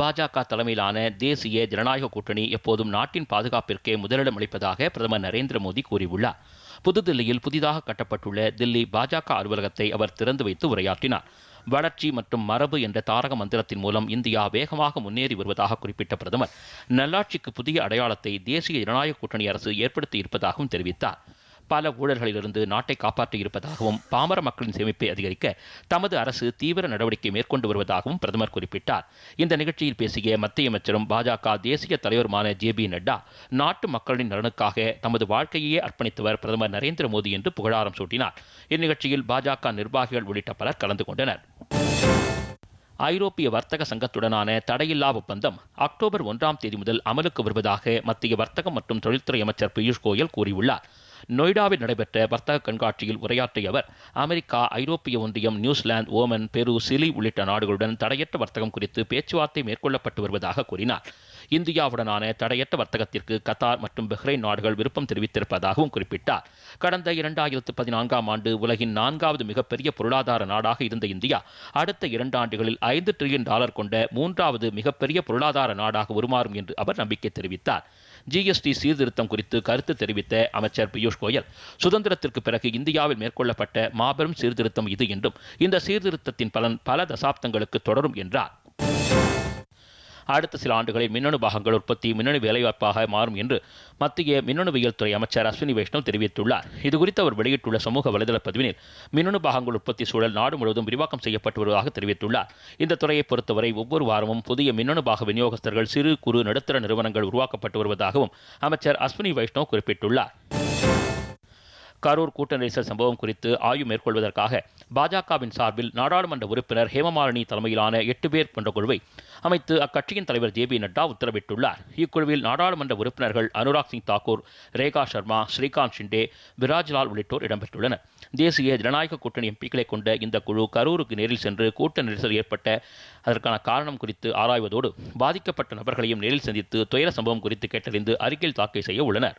பாஜக தலைமையிலான தேசிய ஜனநாயக கூட்டணி எப்போதும் நாட்டின் பாதுகாப்பிற்கே முதலிடம் அளிப்பதாக பிரதமர் நரேந்திர மோடி கூறியுள்ளார். புதுதில்லியில் புதிதாக கட்டப்பட்டுள்ள தில்லி பாஜக அலுவலகத்தை அவர் திறந்து வைத்து உரையாற்றினார். வளர்ச்சி மற்றும் மரபு என்ற தாரக மந்திரத்தின் மூலம் இந்தியா வேகமாக முன்னேறி வருவதாக குறிப்பிட்ட பிரதமர் நல்லாட்சிக்கு புதிய அடையாளத்தை தேசிய ஜனநாயக கூட்டணி அரசு ஏற்படுத்தி இருப்பதாகவும் தெரிவித்தார். பல ஊழல்களிலிருந்து நாட்டை காப்பாற்றியிருப்பதாகவும் பாமர மக்களின் சேமிப்பை அதிகரிக்க தமது அரசு தீவிர நடவடிக்கை மேற்கொண்டு வருவதாகவும் பிரதமர் குறிப்பிட்டார். இந்த நிகழ்ச்சியில் பேசிய மத்திய அமைச்சரும் பாஜக தேசிய தலைவருமான ஜே பி நட்டா நாட்டு மக்களின் நலனுக்காக தமது வாழ்க்கையே அர்ப்பணித்தவர் பிரதமர் நரேந்திர மோடி என்று புகழாரம் சூட்டினார். இந்நிகழ்ச்சியில் பாஜக நிர்வாகிகள் உள்ளிட்ட பலர் கலந்து கொண்டனர். ஐரோப்பிய வர்த்தக சங்கத்துடனான தடையில்லா ஒப்பந்தம் அக்டோபர் ஒன்றாம் தேதி முதல் அமலுக்கு வருவதாக மத்திய வர்த்தகம் மற்றும் தொழில்துறை அமைச்சர் பியூஷ் கோயல் கூறியுள்ளார். நொய்டாவில் நடைபெற்ற வர்த்தக கண்காட்சியில் உரையாற்றிய அவர் அமெரிக்கா ஐரோப்பிய ஒன்றியம் நியூசிலாந்து ஓமன் பெரு சிலி உள்ளிட்ட நாடுகளுடன் தடையற்ற வர்த்தகம் குறித்து பேச்சுவார்த்தை மேற்கொள்ளப்பட்டு வருவதாக கூறினார். இந்தியாவுடனான தடையற்ற வர்த்தகத்திற்கு கத்தார் மற்றும் பஹ்ரைன் நாடுகள் விருப்பம் தெரிவித்திருப்பதாகவும் குறிப்பிட்டார். கடந்த இரண்டாயிரத்து பதினான்காம் ஆண்டு உலகின் நான்காவது மிகப்பெரிய பொருளாதார நாடாக இருந்த இந்தியா அடுத்த இரண்டு ஆண்டுகளில் ஐந்து டிரில்லியன் டாலர் கொண்ட மூன்றாவது மிகப்பெரிய பொருளாதார நாடாக உருமாறும் என்று அவர் நம்பிக்கை தெரிவித்தார். ஜிஎஸ்டி சீர்திருத்தம் குறித்து கருத்து தெரிவித்த அமைச்சர் பியூஷ் கோயல் சுதந்திரத்திற்கு பிறகு இந்தியாவில் மேற்கொள்ளப்பட்ட மாபெரும் சீர்திருத்தம் இது என்றும் இந்த சீர்திருத்தத்தின் பலன் பல தசாப்தங்களுக்கு தொடரும் என்றார். அடுத்த சில ஆண்டுகளில் மின்னணு பாகங்கள் உற்பத்தி மின்னணு வேலைவாய்ப்பாக மாறும் என்று மத்திய மின்னணுவியல் துறை அமைச்சர் அஸ்வினி வைஷ்ணவ் தெரிவித்துள்ளார். இதுகுறித்து அவர் வெளியிட்டுள்ள சமூக வலைதள பதிவினில் மின்னணு பாகங்கள் உற்பத்தி சூழல் நாடு முழுவதும் விரிவாக்கம் செய்யப்பட்டு வருவதாக தெரிவித்துள்ளார். இந்த துறையை பொறுத்தவரை ஒவ்வொரு வாரமும் புதிய மின்னணு பாக விநியோகஸ்தர்கள் சிறு குறு நடுத்தர நிறுவனங்கள் உருவாக்கப்பட்டு வருவதாகவும் அமைச்சர் அஸ்வினி வைஷ்ணவ் குறிப்பிட்டுள்ளார். கரூர் கூட்ட நெரிசல் சம்பவம் குறித்து ஆய்வு மேற்கொள்வதற்காக பாஜகவின் சார்பில் நாடாளுமன்ற உறுப்பினர் ஹேமமாலினி தலைமையிலான எட்டு பேர் கொண்ட குழுவை அமைத்து அக்கட்சியின் தலைவர் ஜே பி நட்டா உத்தரவிட்டுள்ளார். இக்குழுவில் நாடாளுமன்ற உறுப்பினர்கள் அனுராக் சிங் தாக்கூர் ரேகா சர்மா ஸ்ரீகாந்த் ஷிண்டே விராஜ்லால் உள்ளிட்டோர் இடம்பெற்றுள்ளனர். தேசிய ஜனநாயக கூட்டணி எம்பிக்களை கொண்ட இந்த குழு கரூருக்கு நேரில் சென்று கூட்ட நெரிசல் ஏற்பட்ட அதற்கான காரணம் குறித்து ஆராய்வதோடு பாதிக்கப்பட்ட நபர்களையும் நேரில் சந்தித்து துயர சம்பவம் குறித்து கேட்டறிந்து அறிக்கையில் தாக்கல் செய்ய உள்ளனர்.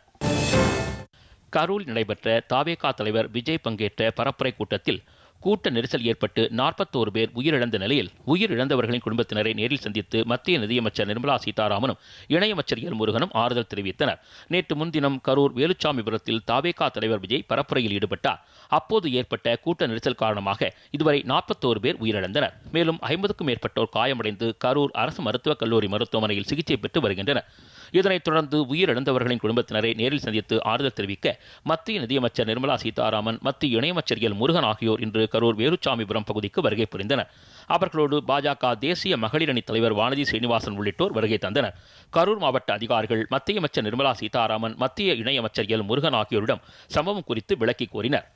கரூரில் நடைபெற்ற தாவேகா தலைவர் விஜய் பங்கேற்ற பரப்புரை கூட்டத்தில் கூட்ட நெரிசல் ஏற்பட்டு நாற்பத்தோரு பேர் உயிரிழந்த நிலையில் உயிரிழந்தவர்களின் குடும்பத்தினரை நேரில் சந்தித்து மத்திய நிதியமைச்சர் நிர்மலா சீதாராமனும் இணையமைச்சர் எல் முருகனும் ஆறுதல் தெரிவித்தனர். நேற்று முன்தினம் கரூர் வேலுச்சாமிபுரத்தில் தாவேகா தலைவர் விஜய் பரப்புரையில் ஈடுபட்டார். அப்போது ஏற்பட்ட கூட்ட நெரிசல் காரணமாக இதுவரை நாற்பத்தோரு பேர் உயிரிழந்தனர். மேலும் ஐம்பதுக்கும் மேற்பட்டோர் காயமடைந்து கரூர் அரசு மருத்துவக் கல்லூரி மருத்துவமனையில் சிகிச்சை பெற்று வருகின்றனர். இதனைத் தொடர்ந்து உயிரிழந்தவர்களின் குடும்பத்தினரை நேரில் சந்தித்து ஆறுதல் தெரிவிக்க மத்திய நிதியமைச்சர் நிர்மலா சீதாராமன் மத்திய இணையமைச்சர் எல் முருகன் ஆகியோர் இன்று கரூர் வேலுச்சாமிபுரம் பகுதிக்கு வருகை புரிந்தனர். அவர்களோடு பாஜக தேசிய மகளிர் அணி தலைவர் வானதி சீனிவாசன் உள்ளிட்டோர் வருகை தந்தனர். கரூர் மாவட்ட அதிகாரிகள் மத்திய அமைச்சர் நிர்மலா சீதாராமன் மத்திய இணையமைச்சர் எல் முருகன் ஆகியோரிடம் சம்பவம் குறித்து விளக்கி கூறினர்.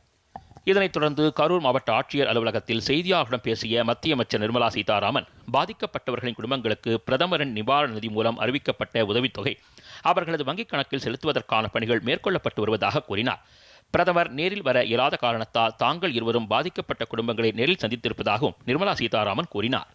இதனைத் தொடர்ந்து கரூர் மாவட்ட ஆட்சியர் அலுவலகத்தில் செய்தியாளர்களிடம் பேசிய மத்திய அமைச்சர் நிர்மலா சீதாராமன் பாதிக்கப்பட்டவர்களின் குடும்பங்களுக்கு பிரதமரின் நிவாரண நிதி மூலம் அறிவிக்கப்பட்ட உதவித்தொகை அவர்களது வங்கிக் கணக்கில் செலுத்துவதற்கான பணிகள் மேற்கொள்ளப்பட்டு வருவதாக கூறினார். பிரதமர் நேரில் வர இயலாத காரணத்தால் தாங்கள் இருவரும் பாதிக்கப்பட்ட குடும்பங்களை நேரில் சந்தித்திருப்பதாகவும் நிர்மலா சீதாராமன் கூறினார்.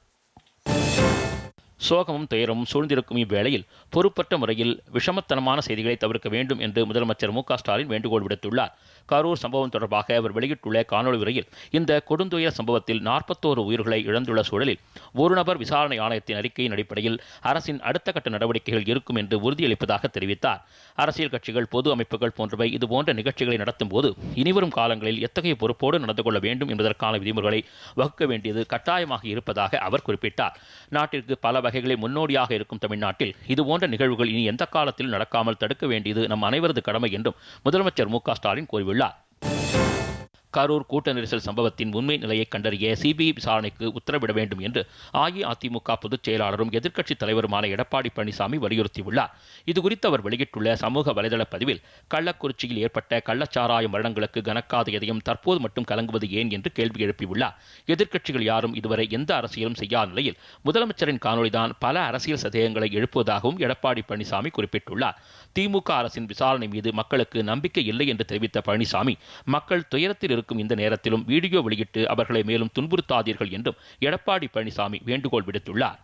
சோகமும் துயரமும் சூழ்ந்திருக்கும் இவ்வேளையில் பொறுப்பற்ற முறையில் விஷமத்தனமான செய்திகளை தவிர்க்க வேண்டும் என்று முதலமைச்சர் மு ஸ்டாலின் வேண்டுகோள் விடுத்துள்ளார். கரூர் சம்பவம் தொடர்பாக அவர் வெளியிட்டுள்ள காணொலி உரையில் இந்த கொடுந்துயர சம்பவத்தில் நாற்பத்தோரு உயிர்களை இழந்துள்ள சூழலில் ஒரு நபர் விசாரணை ஆணையத்தின் அறிக்கையின் அடிப்படையில் அரசின் அடுத்த கட்ட நடவடிக்கைகள் இருக்கும் என்று உறுதியளிப்பதாக தெரிவித்தார். அரசியல் கட்சிகள் பொது அமைப்புகள் போன்றவை இதுபோன்ற நிகழ்ச்சிகளை நடத்தும் போது இனிவரும் காலங்களில் எத்தகைய பொறுப்போடு நடந்து கொள்ள வேண்டும் என்பதற்கான விதிமுறைகளை வகுக்க வேண்டியது கட்டாயமாக இருப்பதாக அவர் குறிப்பிட்டார். நாட்டிற்கு பல வகைகளை முன்னோடியாக இருக்கும் தமிழ்நாட்டில் இதுபோன்ற நிகழ்வுகள் இனி எந்த காலத்திலும் நடக்காமல் தடுக்க வேண்டியது நம் அனைவரது கடமை என்றும் முதலமைச்சர் மு ஸ்டாலின் கூறியுள்ளார். கரூர் கூட்ட நெரிசல் சம்பவத்தின் உண்மை நிலையை கண்டறிய சிபிஐ விசாரணைக்கு உத்தரவிட வேண்டும் என்று அஇஅதிமுக பொதுச் செயலாளரும் எதிர்க்கட்சித் தலைவருமான எடப்பாடி பழனிசாமி வலியுறுத்தியுள்ளார். இதுகுறித்து அவர் வெளியிட்டுள்ள சமூக வலைதள பதிவில் கள்ளக்குறிச்சியில் ஏற்பட்ட கள்ளச்சாராய மரணங்களுக்கு கணக்காத எதையும் தற்போது மட்டும் கலங்குவது ஏன் என்று கேள்வி எழுப்பியுள்ளார். எதிர்க்கட்சிகள் யாரும் இதுவரை எந்த அரசியலும் செய்யாத நிலையில் முதலமைச்சரின் காணொலிதான் பல அரசியல் சதேகங்களை எழுப்புவதாகவும் எடப்பாடி பழனிசாமி குறிப்பிட்டுள்ளார். திமுக அரசின் விசாரணை மீது மக்களுக்கு நம்பிக்கை இல்லை என்று தெரிவித்த பழனிசாமி மக்கள் துயரத்தில் இருக்கும் இந்த நேரத்திலும் வீடியோ வெளியிட்டு அவர்களை மேலும் துன்புறுத்தாதீர்கள் என்றும் எடப்பாடி பழனிசாமி வேண்டுகோள் விடுத்துள்ளார்.